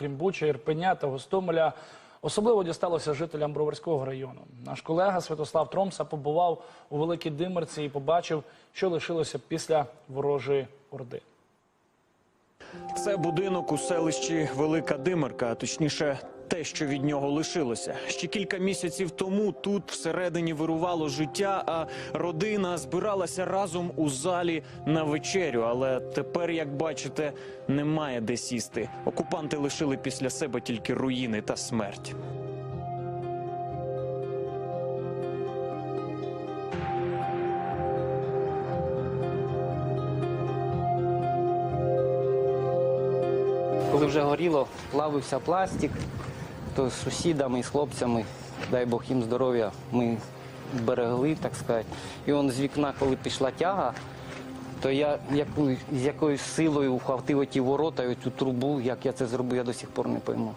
Окрім Буча, Ірпеня та Гостомеля, особливо дісталося жителям Броварського району. Наш колега Святослав Тромса побував у Великій Димерці і побачив, що лишилося після ворожої орди. Це будинок у селищі Велика Димирка, а точніше, те, що від нього лишилося. Ще кілька місяців тому тут всередині вирувало життя, а родина збиралася разом у залі на вечерю. Але тепер, як бачите, немає де сісти. Окупанти лишили після себе тільки руїни та смерть. Коли вже горіло, плавився пластик, з сусідами, з хлопцями, дай Бог їм здоров'я, ми берегли, так сказати. І он з вікна, коли пішла тяга, то я яку, з якоюсь силою вхватив оті ворота, і цю трубу, як я це зробив, я до сих пор не пойму.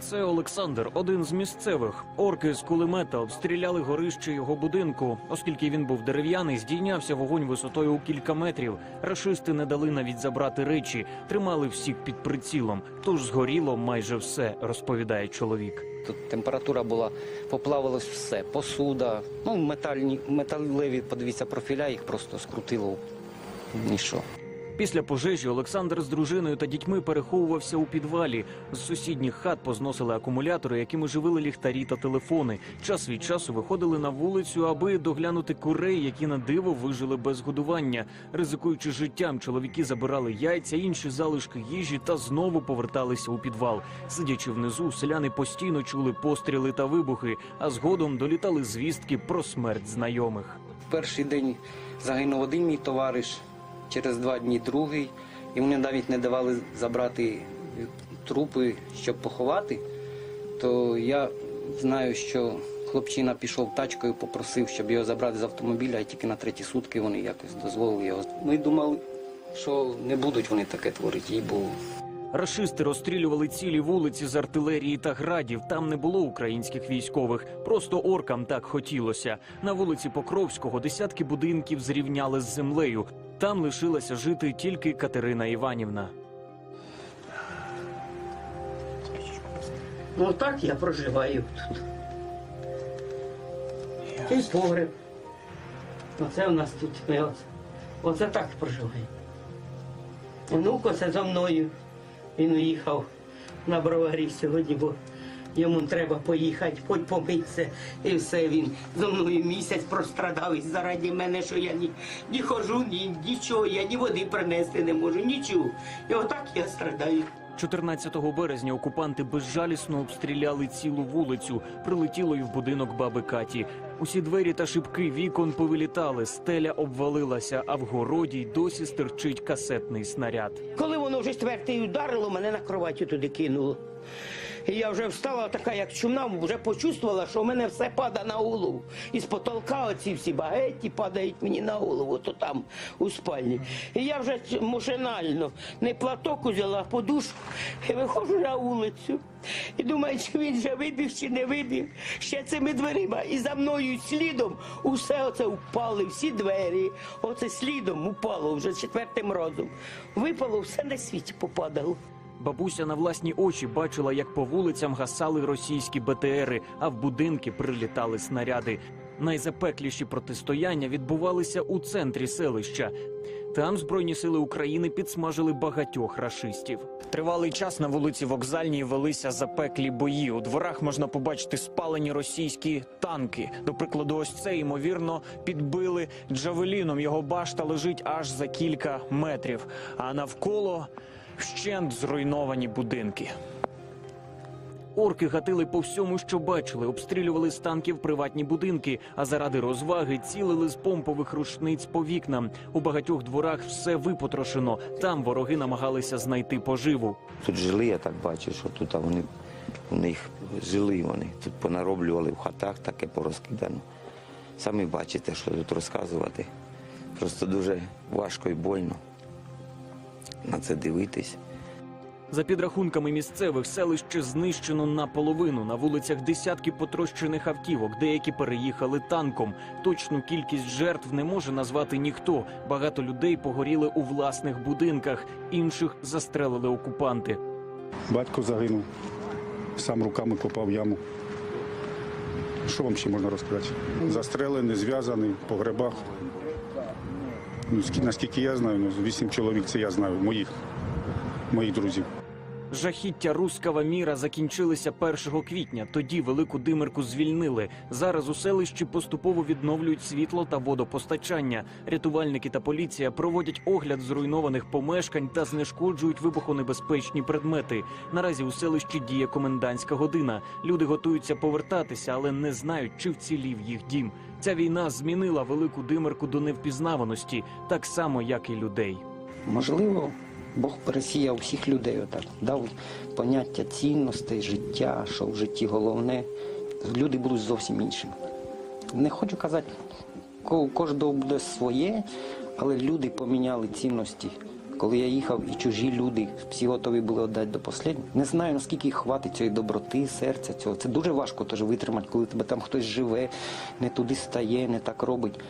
Це Олександр, один з місцевих. Орки з кулемета обстріляли горище його будинку. Оскільки він був дерев'яний, здійнявся вогонь висотою у кілька метрів. Рашисти не дали навіть забрати речі, тримали всіх під прицілом. Тож згоріло майже все, розповідає чоловік. Тут температура була, поплавилось все, посуда, ну, метальні, металеві, подивіться, профіля, їх просто скрутило. Ніщо. Після пожежі Олександр з дружиною та дітьми переховувався у підвалі. З сусідніх хат позносили акумулятори, якими живили ліхтарі та телефони. Час від часу виходили на вулицю, аби доглянути курей, які на диво вижили без годування. Ризикуючи життям, чоловіки забирали яйця, інші залишки їжі та знову поверталися у підвал. Сидячи внизу, селяни постійно чули постріли та вибухи, а згодом долітали звістки про смерть знайомих. Перший день загинув один мій товариш, через два дні другий, і вони навіть не давали забрати трупи, щоб поховати. То я знаю, що хлопчина пішов тачкою, попросив, щоб його забрати з автомобіля, і тільки на треті сутки вони якось дозволили його. Ми думали, що не будуть вони таке творити, їй було. Рашисти розстрілювали цілі вулиці з артилерії та градів. Там не було українських військових. Просто оркам так хотілося. На вулиці Покровського десятки будинків зрівняли з землею. Там лишилася жити тільки Катерина Іванівна. Ну так я проживаю тут. Цей погреб. Оце у нас тут. Оце, так проживаємо. Внук оце за мною. Він уїхав на броварі сьогодні, бо йому треба поїхати, хоч помитися. І все він зо мною місяць прострадав і заради мене, що я ні, ні хожу, ні нічого, я ні води принести не можу, нічого. І отак я страдаю. 14 березня окупанти безжалісно обстріляли цілу вулицю. Прилетіло й в будинок баби Каті. Усі двері та шибки вікон повилітали, стеля обвалилася, а в городі й досі стирчить касетний снаряд. Коли воно вже четвертий ударило, мене на кроваті туди кинуло. І я вже встала така, як чумна, вже почувствувала, що в мене все падає на голову. І з потолка оці всі багеті падають мені на голову, то там у спальні. І я вже машинально не платок узяла, а подушку і виходжу на вулицю. І думаю, чи він вже вибіг, чи не вибіг. Ще цими дверима. І за мною слідом усе оце впали, всі двері. Оце слідом упало вже четвертим разом. Випало, все на світі попадало. Бабуся на власні очі бачила, як по вулицям гасали російські БТРи, а в будинки прилітали снаряди. Найзапекліші протистояння відбувалися у центрі селища. Там збройні сили України підсмажили багатьох рашистів. Тривалий час на вулиці Вокзальній велися запеклі бої. У дворах можна побачити спалені російські танки. До прикладу, ось це ймовірно підбили джавеліном. Його башта лежить аж за кілька метрів. А навколо вщент зруйновані будинки. Орки гатили по всьому, що бачили, обстрілювали з танків приватні будинки, а заради розваги цілили з помпових рушниць по вікнам. У багатьох дворах все випотрошено. Там вороги намагалися знайти поживу. Тут жили, я так бачу, що тут а вони у них жили вони. Тут понароблювали в хатах, таке порозкидано. Самі бачите, що тут розказувати. Просто дуже важко і больно на це дивитись. За підрахунками місцевих селище знищено наполовину. На вулицях десятки потрощених автівок. Деякі переїхали танком. Точну кількість жертв не може назвати ніхто. Багато людей погоріли у власних будинках, інших застрелили окупанти. Батько загинув, сам руками копав яму. Що вам ще можна розказати? Застрелений, зв'язаний по грибах. Ну, скі- наскільки я знаю, ну, вісім чоловік це я знаю, моїх, моїх друзів. Жахіття рускава міра закінчилися 1 квітня. Тоді велику димерку звільнили. Зараз у селищі поступово відновлюють світло та водопостачання. Рятувальники та поліція проводять огляд зруйнованих помешкань та знешкоджують вибухонебезпечні предмети. Наразі у селищі діє комендантська година. Люди готуються повертатися, але не знають, чи вцілів їх дім. Ця війна змінила велику димерку до невпізнаваності, так само як і людей. Можливо, Бог пересіяв всіх людей отак, дав поняття цінностей, життя, що в житті головне. Люди будуть зовсім іншими. Не хочу казати, у кожного буде своє, але люди поміняли цінності. Коли я їхав, і чужі люди всі готові були віддати до останнього. Не знаю, наскільки їх хватить цієї доброти, серця цього. Це дуже важко теж витримати, коли тебе там хтось живе, не туди стає, не так робить.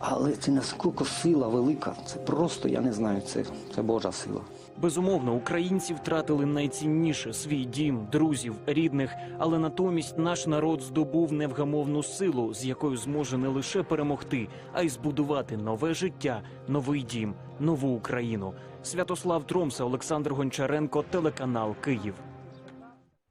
Але це наскільки сила велика. Це просто, я не знаю, це, це Божа сила. Безумовно, українці втратили найцінніше свій дім, друзів, рідних, але натомість наш народ здобув невгамовну силу, з якою зможе не лише перемогти, а й збудувати нове життя, новий дім, нову Україну. Святослав Тромса, Олександр Гончаренко, телеканал Київ.